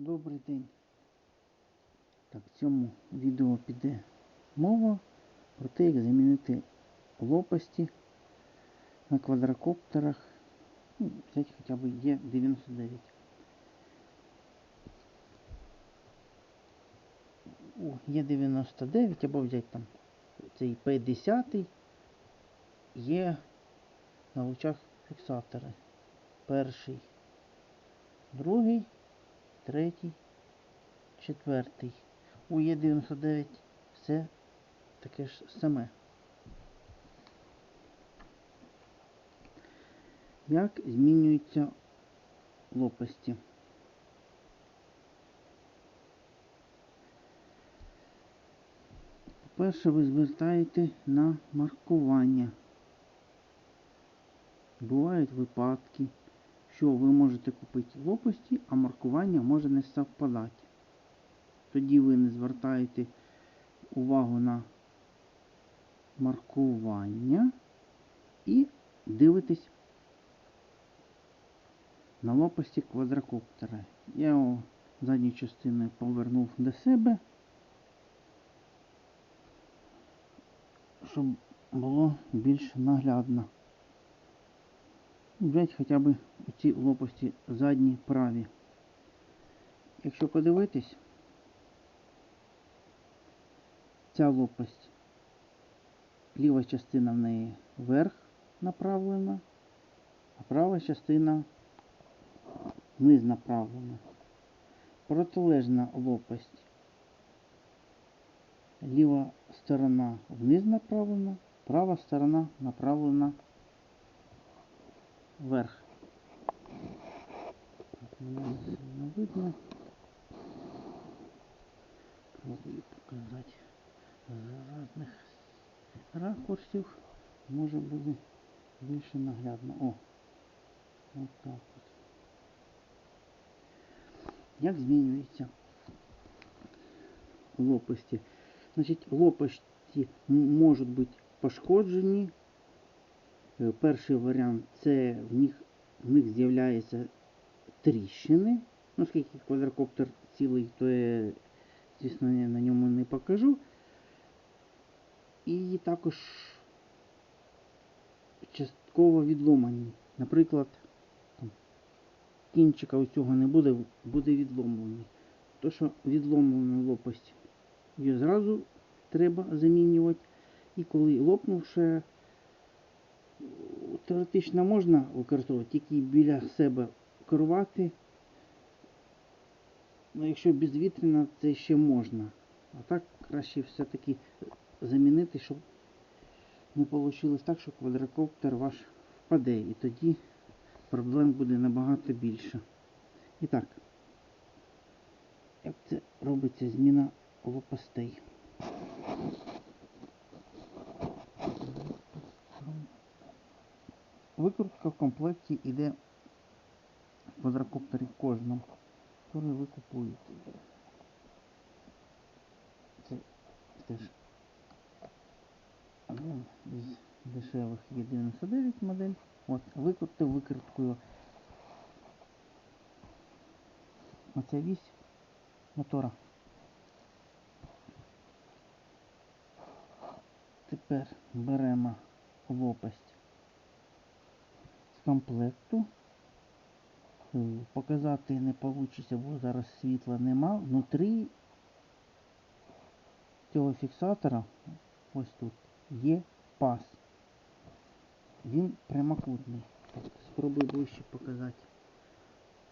Добрий день. Так, в цьому відео піде мова про те, як замінити лопасті на квадрокоптерах. Ну, взяти хоча б Є99. О, Є99 або взяти там цей П10 є на лучах фіксатори. Перший, другий, третій, четвертий. У Є99 все таке ж саме. Як змінюються лопасті? По-перше, ви звертаєте на маркування. Бувають випадки, що ви можете купити лопасті, а маркування може не совпадати. Тоді ви не звертаєте увагу на маркування і дивитесь на лопасті квадрокоптера. Я його задньою частиною повернув до себе, щоб було більш наглядно. Взять хоча б ці лопасті задні праві. Якщо подивитись, ця лопасть, ліва частина в неї вверх направлена, а права частина вниз направлена. Протилежна лопасть. Ліва сторона вниз направлена, права сторона направлена вверх. Так, не сильно видно. Пробую показати з різних ракурсів. Може буде більше наглядно. О! От так от. Як змінюються лопасті? Значить, лопасті м- можуть бути пошкоджені. Е, Перший варіант це в них, в них з'являються тріщини. Ну, оскільки квадрокоптер цілий, то я, звісно, я на ньому не покажу. І також частково відломані. Наприклад, там, кінчика ось цього не буде, буде відломлений. То, що відломлена лопасть, її зразу треба замінювати. І коли лопнувши, теоретично можна використовувати тільки біля себе керувати. Ну, якщо безвітряно, це ще можна. А так краще все-таки замінити, щоб не вийшло так, що квадрокоптер ваш впаде. І тоді проблем буде набагато більше. І так, як це робиться зміна лопастей? Викрутка в комплекті йде в квадрокоптері кожному, який ви купуєте. Це теж з дешевих є 99 модель. От, викрутив викруткою. Оця вісь мотора. Тепер беремо лопасть комплекту. Е, Показати не вийде, бо зараз світла нема. Внутрі цього фіксатора, ось тут, є паз. Він прямокутний. Спробую ближче показати.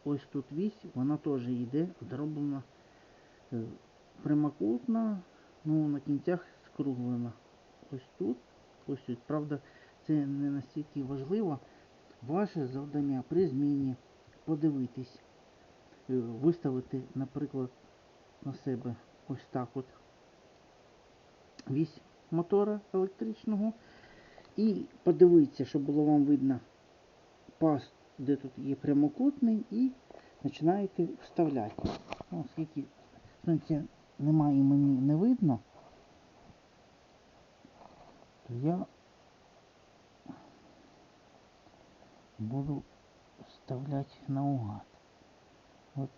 Ось тут вісь, вона теж йде, зроблена е, прямокутна, ну на кінцях скруглена. Ось тут, ось тут. Правда, це не настільки важливо. Ваше завдання при зміні. Подивитись, е, виставити, наприклад, на себе ось так от. Вісь мотора електричного. І подивитися, щоб було вам видно паз, де тут є прямокутний, і починаєте вставляти. Ну, оскільки сонця немає і мені не видно, то я буду вставляти наугад. От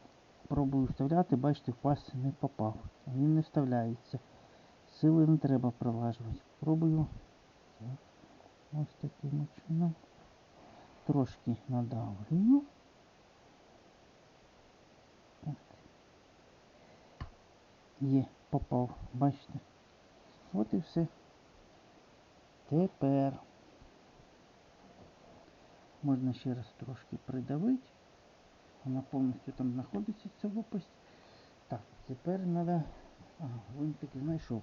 пробую вставляти, бачите, в паз не попав. Він не вставляється. Сили не треба прилажувати. Пробую. Ось таким чином. Трошки надавлюю. Є, попав, бачите. От і все. Тепер можна ще раз трошки придавити. Вона повністю там знаходиться ця лопасть. Так, тепер треба... Ага, гвинтики знайшов.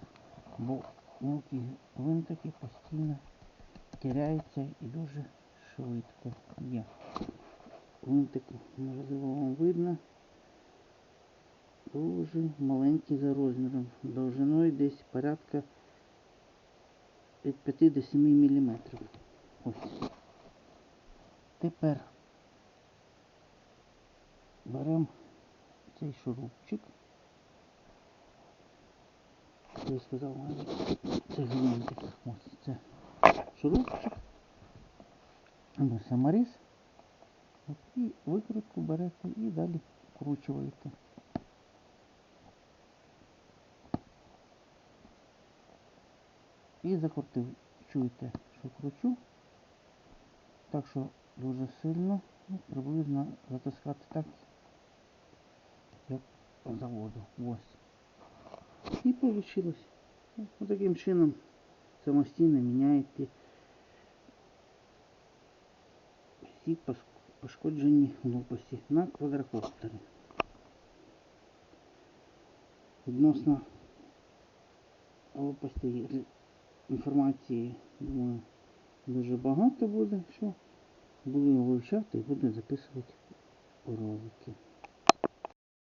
Бо мелкі гвинтики постійно теряються і дуже швидко. Є. Гвинтику, можливо, вам видно. Дуже маленький за розміром. Довжиною десь порядка від 5 до 7 мм. Ось. Тепер беремо цей шурупчик. Я сказав, це гвинтик. Ось це шурупчик. Саморіз. І викрутку берете і далі вкручуєте. І закрутив. Чуєте, що кручу. Так що дуже сильно, ну, приблизно затискати так, як по заводу. Ось. І вийшло. Ось таким чином самостійно міняєте всі пошкоджені лопасті на квадрокоптері. Відносно лопастей інформації, думаю, дуже багато буде, що буду його вивчати і буду записувати ролики.